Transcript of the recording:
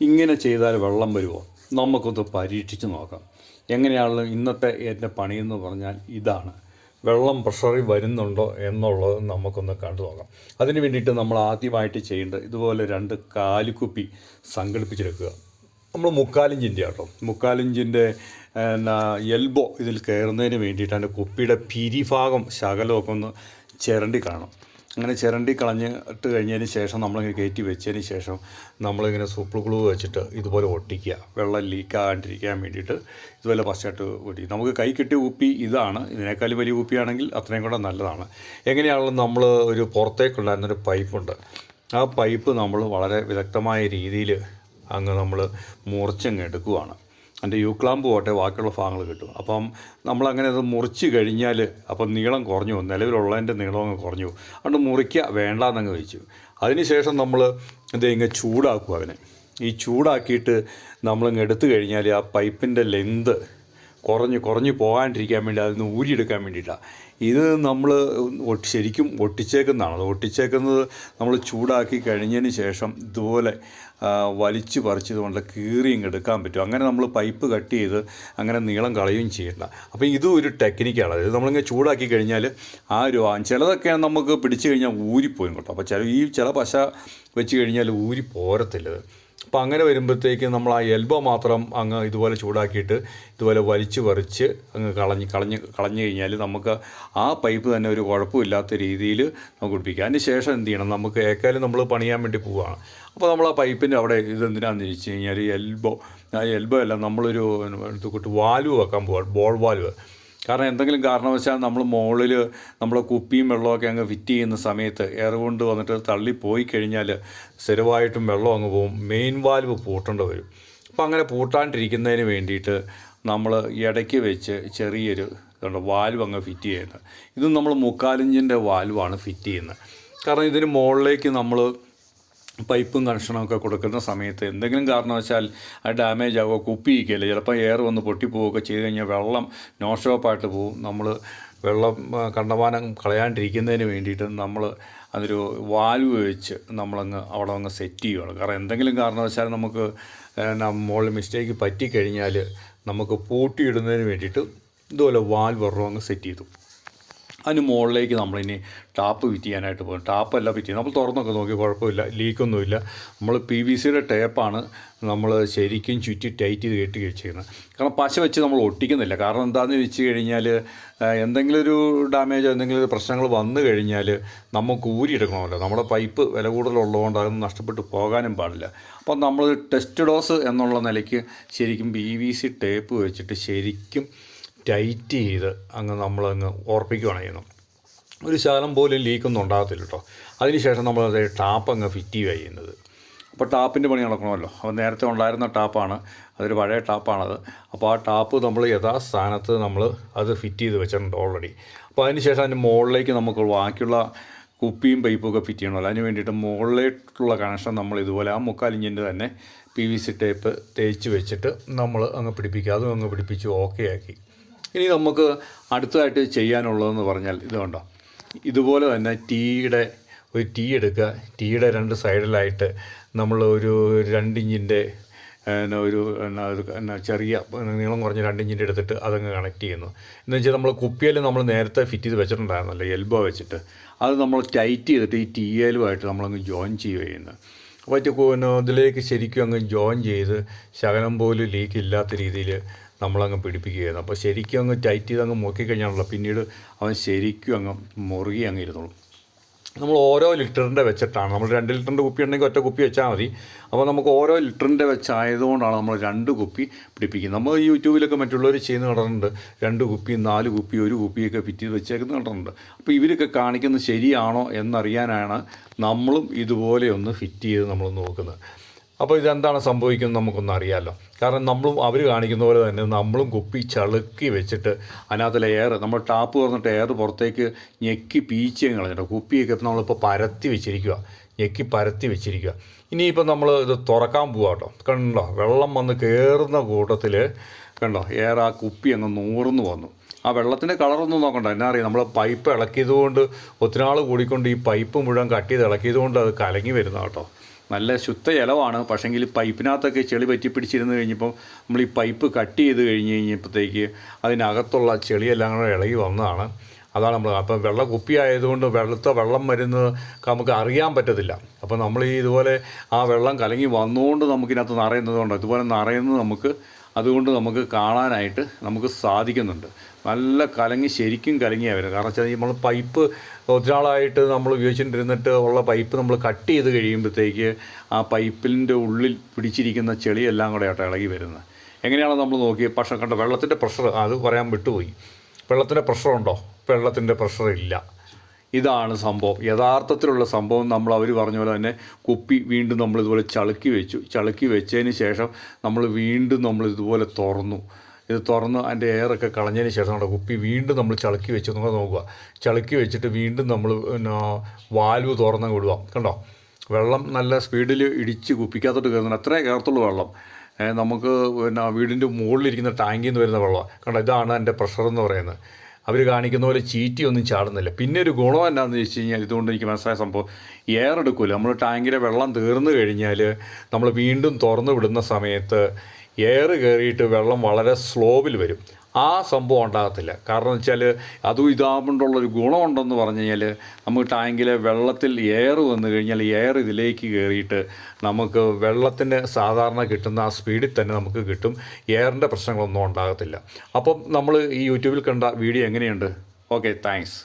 ഇങ്ങനെ ചെയ്താൽ വെള്ളം വരുമോ? നമുക്കൊന്ന് പരീക്ഷിച്ച് നോക്കാം. എങ്ങനെയാണല്ലോ ഇന്നത്തെ എന്റെ പണിയെന്ന് പറഞ്ഞാൽ ഇതാണ്. വെള്ളം പ്രഷറി വരുന്നുണ്ടോ എന്നുള്ളത് നമുക്കൊന്ന് കണ്ടു നോക്കാം. അതിന് വേണ്ടിയിട്ട് നമ്മൾ ആദ്യമായിട്ട് ചെയ്യേണ്ടത് ഇതുപോലെ രണ്ട് കാലിക്കുപ്പി സംഘടിപ്പിച്ചെടുക്കുക. നമ്മൾ മുക്കാലിഞ്ചിന്റെ കേട്ടോ മുക്കാലിഞ്ചിന്റെ എന്നാ എൽബോ ഇതിൽ കയറുന്നതിന് വേണ്ടിയിട്ടാണ് കുപ്പിയുടെ പിരിഭാഗം ശകലമൊക്കെ ഒന്ന് ചിരണ്ടി കാണും അങ്ങനെ ചിരണ്ടി കളഞ്ഞിട്ട് കഴിഞ്ഞതിന് ശേഷം നമ്മളിങ്ങനെ കയറ്റി വെച്ചതിന് ശേഷം നമ്മളിങ്ങനെ സൂപ്പർ ഗ്ലൂ വെച്ചിട്ട് ഇതുപോലെ ഒട്ടിക്കുക. വെള്ളം ലീക്കാകാണ്ടിരിക്കാൻ വേണ്ടിയിട്ട് ഇതുപോലെ പശ്ചാട്ട് ഒട്ടിക്കും നമുക്ക് കൈ കിട്ടിയ കുപ്പി ഇതാണ്. ഇതിനേക്കാൾ വലിയ കുപ്പിയാണെങ്കിൽ അത്രയും കൂടെ നല്ലതാണ്. എങ്ങനെയാണല്ലോ നമ്മൾ ഒരു പുറത്തേക്കുണ്ടായിരുന്നൊരു പൈപ്പുണ്ട്. ആ പൈപ്പ് നമ്മൾ വളരെ വിദഗ്ധമായ രീതിയിൽ അങ്ങ് നമ്മൾ മുറിച്ചങ്ങ് എടുക്കുവാണ്. അതിന്റെ യൂക്ലാമ്പ് പോട്ടെ ബാക്കിയുള്ള ഭാഗങ്ങൾ കിട്ടും അപ്പം നമ്മളങ്ങനെ അത് മുറിച്ച് കഴിഞ്ഞാൽ അപ്പം നീളം കുറഞ്ഞു പോകും. നിലവിലുള്ളതിന്റെ നീളം അങ്ങ് കുറഞ്ഞു. അതുകൊണ്ട് മുറിക്കുക വേണ്ടാന്നങ്ങ് വെച്ചു അതിനുശേഷം നമ്മൾ ഇത് ഇങ്ങനെ ചൂടാക്കും അതിനെ ഈ ചൂടാക്കിയിട്ട് നമ്മളിങ്ങ് എടുത്തു കഴിഞ്ഞാൽ ആ പൈപ്പിന്റെ ലെന്ത് കുറഞ്ഞ് കുറഞ്ഞ് പോകാണ്ടിരിക്കാൻ വേണ്ടി അതിൽ നിന്ന് ഊരിയെടുക്കാൻ വേണ്ടിയിട്ടാണ് ഇത് നമ്മൾ ശരിക്കും ഒട്ടിച്ചേക്കുന്നതാണ്. അത് ഒട്ടിച്ചേക്കുന്നത് നമ്മൾ ചൂടാക്കി കഴിഞ്ഞതിന് ശേഷം ഇതുപോലെ വലിച്ചു പറിച്ച് കൊണ്ട് കീറി ഇങ്ങ് എടുക്കാൻ പറ്റും. അങ്ങനെ നമ്മൾ പൈപ്പ് കട്ട് ചെയ്ത് അങ്ങനെ നീളം കളയുകയും ചെയ്യണ്ട. അപ്പോൾ ഇതും ഒരു ടെക്നിക്കാണ്. അതായത് നമ്മളിങ്ങനെ ചൂടാക്കി കഴിഞ്ഞാൽ ആ ഒരു ചിലതൊക്കെ നമുക്ക് പിടിച്ചു കഴിഞ്ഞാൽ ഊരിപ്പോയും കേട്ടോ. അപ്പോൾ ചില ഈ ചില പശ വെച്ച് കഴിഞ്ഞാൽ ഊരി പോരത്തില്ല ഇത് അപ്പോൾ അങ്ങനെ വരുമ്പോഴത്തേക്ക് നമ്മൾ ആ എൽബോ മാത്രം അങ്ങ് ഇതുപോലെ ചൂടാക്കിയിട്ട് ഇതുപോലെ വലിച്ചു പറിച്ച് അങ്ങ് കളഞ്ഞ് കളഞ്ഞ് കളഞ്ഞു കഴിഞ്ഞാൽ നമുക്ക് ആ പൈപ്പ് തന്നെ ഒരു കുഴപ്പമില്ലാത്ത രീതിയിൽ നമുക്ക് പിടിപ്പിക്കാം. അതിന് ശേഷം എന്ത് ചെയ്യണം? നമുക്ക് ഏക്കാലും നമ്മൾ പണിയാൻ വേണ്ടി പോവുകയാണ് അപ്പോൾ നമ്മൾ ആ പൈപ്പിന്റെ അവിടെ ഇതെന്തിനാണെന്ന് വെച്ച് കഴിഞ്ഞാൽ എൽബോ ആ എൽബോ അല്ല നമ്മളൊരു വാൽവ് വെക്കാൻ പോവാണ് ബോൾ വാൽവ്. കാരണം എന്തെങ്കിലും കാരണവശാൽ നമ്മൾ മുകളിൽ നമ്മളെ കുപ്പിയും വെള്ളമൊക്കെ അങ്ങ് ഫിറ്റ് ചെയ്യുന്ന സമയത്ത് എയർ കൊണ്ട് വന്നിട്ട് തള്ളി പോയി കഴിഞ്ഞാൽ സ്ഥിരമായിട്ടും വെള്ളം അങ്ങ് പോകും. മെയിൻ വാൽവ് പൂട്ടേണ്ടി വരും. അപ്പം അങ്ങനെ പൂട്ടാണ്ടിരിക്കുന്നതിന് വേണ്ടിയിട്ട് നമ്മൾ ഇടയ്ക്ക് വെച്ച് ചെറിയൊരു ഇതുണ്ട് വാൽവ് അങ്ങ് ഫിറ്റ് ചെയ്യുന്നത്. ഇതും നമ്മൾ മുക്കാലിഞ്ചിന്റെ വാൽവാണ് ഫിറ്റ് ചെയ്യുന്നത്. കാരണം ഇതിന് മുകളിലേക്ക് നമ്മൾ പൈപ്പും കണക്ഷനൊക്കെ കൊടുക്കുന്ന സമയത്ത് എന്തെങ്കിലും കാരണവശാൽ അത് ഡാമേജ് ആവുക കുപ്പിയിക്കില്ല ചിലപ്പോൾ എയർ വന്ന് പൊട്ടിപ്പോവുകയൊക്കെ ചെയ്ത് കഴിഞ്ഞാൽ വെള്ളം നോ പോവും നമ്മൾ വെള്ളം കണ്ടമാനം കളയാണ്ടിരിക്കുന്നതിന് വേണ്ടിയിട്ട് നമ്മൾ അതൊരു വാൽവ് വെച്ച് നമ്മളങ്ങ് അവിടെ അങ്ങ് സെറ്റ് ചെയ്യുകയാണ്. കാരണം എന്തെങ്കിലും കാരണവശാൽ നമുക്ക് മോളിൽ മിസ്റ്റേക്ക് പറ്റിക്കഴിഞ്ഞാൽ നമുക്ക് പൂട്ടിയിടുന്നതിന് വേണ്ടിയിട്ട് ഇതുപോലെ വാൽവ് ഒരെണ്ണം അങ്ങ് സെറ്റ് ചെയ്തു. അതിന് മുകളിലേക്ക് നമ്മളിനി ടാപ്പ് ഫിറ്റ് ചെയ്യാനായിട്ട് പോകും. ടാപ്പല്ല ഫിറ്റ് ചെയ്യും നമ്മൾ തുറന്നൊക്കെ നോക്കി കുഴപ്പമില്ല ലീക്കൊന്നുമില്ല. നമ്മൾ പി വി സിയുടെ ടേപ്പാണ് നമ്മൾ ശരിക്കും ചുറ്റി ടൈറ്റ് ചെയ്ത് കെട്ടി വെച്ചിരിക്കുന്നത്. കാരണം പശ വെച്ച് നമ്മൾ ഒട്ടിക്കുന്നില്ല. കാരണം എന്താണെന്ന് വെച്ച് കഴിഞ്ഞാൽ എന്തെങ്കിലും ഒരു ഡാമേജോ എന്തെങ്കിലും ഒരു പ്രശ്നങ്ങൾ വന്നു കഴിഞ്ഞാൽ നമുക്ക് ഊരിയെടുക്കണമല്ലോ നമ്മുടെ പൈപ്പ് വില കൂടുതലുള്ളതുകൊണ്ട് അതൊന്നും നഷ്ടപ്പെട്ടു പോകാനും പാടില്ല. അപ്പം നമ്മൾ ടെസ്റ്റ് ഡോസ് എന്നുള്ള നിലയ്ക്ക് ശരിക്കും പി വി സി ടേപ്പ് വെച്ചിട്ട് ശരിക്കും ടൈറ്റ് ചെയ്ത് അങ്ങ് നമ്മളങ്ങ് ഉറപ്പിക്കുകയാണ് ചെയ്യുന്നത്. ഒരു ശകലം പോലും ലീക്കൊന്നും ഉണ്ടാകത്തില്ല കേട്ടോ. അതിനുശേഷം നമ്മൾ ടാപ്പ് അങ്ങ് ഫിറ്റ് ചെയ്യുക ചെയ്യുന്നത്. അപ്പോൾ ടാപ്പിന്റെ പണി നടക്കണമല്ലോ. അപ്പോൾ നേരത്തെ ഉണ്ടായിരുന്ന ടാപ്പാണ്. അതൊരു പഴയ ടാപ്പാണത്. അപ്പോൾ ആ ടാപ്പ് നമ്മൾ യഥാസ്ഥാനത്ത് നമ്മൾ അത് ഫിറ്റ് ചെയ്ത് വെച്ചിട്ടുണ്ട് ഓൾറെഡി അപ്പോൾ അതിന് ശേഷം അതിന്റെ മുകളിലേക്ക് നമുക്ക് ബാക്കിയുള്ള കുപ്പിയും പൈപ്പും ഒക്കെ ഫിറ്റ് ചെയ്യണമല്ലോ. അതിന് വേണ്ടിയിട്ട് മുകളിലേക്കുള്ള കണക്ഷൻ നമ്മൾ ഇതുപോലെ ആ മുക്കാലിഞ്ചിന്റെ തന്നെ പി വി സി ടേപ്പ് തേച്ച് വെച്ചിട്ട് നമ്മൾ അങ്ങ് പിടിപ്പിക്കുക. അതും അങ്ങ് പിടിപ്പിച്ച് ഓക്കെ ആക്കി. ഇനി നമുക്ക് അടുത്തതായിട്ട് ചെയ്യാനുള്ളതെന്ന് പറഞ്ഞാൽ ഇത് കണ്ടോ. ഇതുപോലെ തന്നെ ടീയുടെ ഒരു ടീ എടുക്കുക. ടീയുടെ രണ്ട് സൈഡിലായിട്ട് നമ്മൾ ഒരു രണ്ടിഞ്ചിന്റെ എന്നാ ഒരു എന്നാ ഒരു എന്നാ ചെറിയ നീളം കുറഞ്ഞ രണ്ടിഞ്ചിന്റെ എടുത്തിട്ട് അതങ്ങ് കണക്ട് ചെയ്യുന്നു. എന്ന് വെച്ചാൽ നമ്മൾ കുപ്പിയിൽ നമ്മൾ നേരത്തെ ഫിറ്റ് ചെയ്ത് വെച്ചിട്ടുണ്ടായിരുന്നല്ലോ എൽബോ വെച്ചിട്ട്. അത് നമ്മൾ ടൈറ്റ് ചെയ്തിട്ട് ഈ ടീ എലുമായിട്ട് നമ്മളങ്ങ് ജോയിൻ ചെയ്യുക ചെയ്യുന്നത്. അപ്പോൾ ഇതിലേക്ക് ശരിക്കും അങ്ങ് ജോയിൻ ചെയ്ത് ശകലം പോലും ലീക്ക് ഇല്ലാത്ത രീതിയിൽ നമ്മളങ്ങ് പിടിപ്പിക്കുകയായിരുന്നു. അപ്പോൾ ശരിക്കും അങ്ങ് ടൈറ്റ് ചെയ്ത് അങ്ങ് മുക്കിക്കഴിഞ്ഞാണല്ലോ പിന്നീട് അവൻ ശരിക്കും അങ്ങ് മുറുകി അങ്ങ് ഇരുന്നുള്ളൂ നമ്മൾ ഓരോ ലിറ്ററിന്റെ വെച്ചിട്ടാണ്. നമ്മൾ രണ്ട് ലിറ്ററിന്റെ കുപ്പി ഉണ്ടെങ്കിൽ ഒറ്റ കുപ്പി വെച്ചാൽ മതി. അപ്പോൾ നമുക്ക് ഓരോ ലിറ്ററിന്റെ വെച്ചായതുകൊണ്ടാണ് നമ്മൾ രണ്ട് കുപ്പി പിടിപ്പിക്കുന്നത്. നമ്മൾ യൂട്യൂബിലൊക്കെ മറ്റുള്ളവർ ചെയ്യുന്ന കണ്ടിട്ടുണ്ട്. രണ്ട് കുപ്പി നാല് കുപ്പി ഒരു കുപ്പിയൊക്കെ ചെയ്ത് വെച്ചേക്കുന്ന കണ്ടിട്ടുണ്ട്. അപ്പോൾ ഇവരൊക്കെ കാണിക്കുന്നത് ശരിയാണോ എന്നറിയാനാണ് നമ്മളും ഇതുപോലെ ഒന്ന് ഫിറ്റ് ചെയ്ത് നമ്മൾ നോക്കുന്നത്. അപ്പോൾ ഇതെന്താണ് സംഭവിക്കുന്നത് നമുക്കൊന്നും അറിയാമല്ലോ കാരണം നമ്മളും അവർ കാണിക്കുന്ന പോലെ തന്നെ നമ്മളും കുപ്പി ചളുക്കി വെച്ചിട്ട് അതിനകത്തിലെ എയർ നമ്മൾ ടാപ്പ് തുറന്നിട്ട് എയർ പുറത്തേക്ക് ഞെക്കി പീച്ച് കളഞ്ഞിട്ട്. കുപ്പിയൊക്കെ നമ്മളിപ്പോൾ പരത്തി വെച്ചിരിക്കുക ഞെക്കി പരത്തി വെച്ചിരിക്കുക ഇനിയിപ്പോൾ നമ്മൾ ഇത് തുറക്കാൻ പോവാം കേട്ടോ കണ്ടോ? വെള്ളം വന്ന് കയറുന്ന കൂട്ടത്തിൽ കണ്ടോ? എയർ ആ കുപ്പി അങ്ങ് നൂറുന്നു വന്നു. ആ വെള്ളത്തിന്റെ കളറൊന്നും നോക്കണ്ട. എന്നാ അറിയാം? നമ്മൾ പൈപ്പ് ഇളക്കിയതുകൊണ്ട് ഒത്തിരി നാൾ കൂടിക്കൊണ്ട് ഈ പൈപ്പ് മുഴുവൻ കട്ട് ചെയ്ത് ഇളക്കിയതുകൊണ്ട് അത് കലങ്ങി വരുന്ന കേട്ടോ നല്ല ശുദ്ധ ജലമാണ്. പക്ഷേങ്കിൽ പൈപ്പിനകത്തൊക്കെ ചെളി പറ്റി പിടിച്ചിരുന്ന് കഴിഞ്ഞപ്പോൾ നമ്മൾ ഈ പൈപ്പ് കട്ട് ചെയ്ത് കഴിഞ്ഞ് കഴിഞ്ഞപ്പോഴത്തേക്ക് അതിനകത്തുള്ള ചെളിയെല്ലാം കൂടെ ഇളകി വന്നതാണ്. അതാണ് നമ്മൾ അപ്പം വെള്ള കുപ്പി ആയതുകൊണ്ട് വെള്ളത്തെ വെള്ളം വരുന്നത് നമുക്ക് അറിയാൻ പറ്റത്തില്ല. അപ്പോൾ നമ്മൾ ഈ ഇതുപോലെ ആ വെള്ളം കലങ്ങി വന്നുകൊണ്ട് നമുക്കിനകത്ത് നിറയുന്നത് കൊണ്ട് ഇതുപോലെ നിറയുന്നത് നമുക്ക് അതുകൊണ്ട് നമുക്ക് കാണാനായിട്ട് നമുക്ക് സാധിക്കുന്നുണ്ട്. നല്ല കലങ്ങി ശരിക്കും കലങ്ങിയാണ് വരുന്നത്. കാരണം വെച്ചാൽ നമ്മൾ പൈപ്പ് ഒരാളായിട്ട് നമ്മൾ ഉപയോഗിച്ചുകൊണ്ടിരുന്നിട്ട് ഉള്ള പൈപ്പ് നമ്മൾ കട്ട് ചെയ്ത് കഴിയുമ്പോഴത്തേക്ക് ആ പൈപ്പിന്റെ ഉള്ളിൽ പിടിച്ചിരിക്കുന്ന ചെളിയെല്ലാം കൂടെ ആയിട്ട് ഇളകി വരുന്നത്. എങ്ങനെയാണ് നമ്മൾ നോക്കി പക്ഷേ കണ്ട വെള്ളത്തിന്റെ പ്രഷർ അത് പറയാൻ വിട്ടുപോയി. വെള്ളത്തിന്റെ പ്രഷറുണ്ടോ? വെള്ളത്തിന്റെ പ്രഷർ ഇല്ല ഇതാണ് സംഭവം. യഥാർത്ഥത്തിലുള്ള സംഭവം നമ്മൾ അവർ പറഞ്ഞ പോലെ തന്നെ കുപ്പി വീണ്ടും നമ്മൾ ഇതുപോലെ ചളുക്കി വെച്ചു. ചളുക്കി വെച്ചതിന് ശേഷം നമ്മൾ വീണ്ടും നമ്മൾ ഇതുപോലെ തുറന്നു. ഇത് തുറന്ന് അതിന്റെ എയറൊക്കെ കളഞ്ഞതിന് ശേഷം നമ്മുടെ കുപ്പി വീണ്ടും നമ്മൾ ചളുക്കി വെച്ച് നിങ്ങൾ നോക്കുക. ചളുക്കി വെച്ചിട്ട് വീണ്ടും നമ്മൾ പിന്നെ വാൽവ് തുറന്ന് വിടുക. കണ്ടോ? വെള്ളം നല്ല സ്പീഡിൽ ഇടിച്ച് കുപ്പിക്കകത്തോട്ട് കയറുന്നുണ്ട് അത്രേ കയറത്തുള്ളൂ വെള്ളം. നമുക്ക് പിന്നെ വീടിന്റെ മുകളിലിരിക്കുന്ന ടാങ്കിൽ നിന്ന് വരുന്ന വെള്ളമാണ്. കണ്ടോ? ഇതാണ് എന്റെ പ്രഷർ എന്ന് പറയുന്നത്. അവർ കാണിക്കുന്ന പോലെ ചീറ്റിയൊന്നും ചാടുന്നില്ല. പിന്നെ ഒരു ഗുണം എന്താണെന്ന് വെച്ച് കഴിഞ്ഞാൽ ഇതുകൊണ്ട് എനിക്ക് മനസ്സിലായ സംഭവം എയർ എടുക്കില്ല നമ്മൾ ടാങ്കിലെ വെള്ളം തീർന്നു കഴിഞ്ഞാൽ നമ്മൾ വീണ്ടും തുറന്നു വിടുന്ന സമയത്ത് എയർ കയറിയിട്ട് വെള്ളം വളരെ സ്ലോവിൽ വരും. ആ സംഭവം ഉണ്ടാകത്തില്ല. കാരണം വെച്ചാൽ അതും ഇതാകൊണ്ടുള്ളൊരു ഗുണമുണ്ടെന്ന് പറഞ്ഞു കഴിഞ്ഞാൽ നമുക്ക് ടാങ്കിലെ വെള്ളത്തിൽ എയർ വന്നു കഴിഞ്ഞാൽ എയർ ഇതിലേക്ക് കയറിയിട്ട് നമുക്ക് വെള്ളത്തിന് സാധാരണ കിട്ടുന്ന ആ സ്പീഡിൽ തന്നെ നമുക്ക് കിട്ടും. എയറിന്റെ പ്രശ്നങ്ങളൊന്നും ഉണ്ടാകത്തില്ല. അപ്പം നമ്മൾ ഈ യൂട്യൂബിൽ കണ്ട വീഡിയോ എങ്ങനെയുണ്ട്? Okay thanks.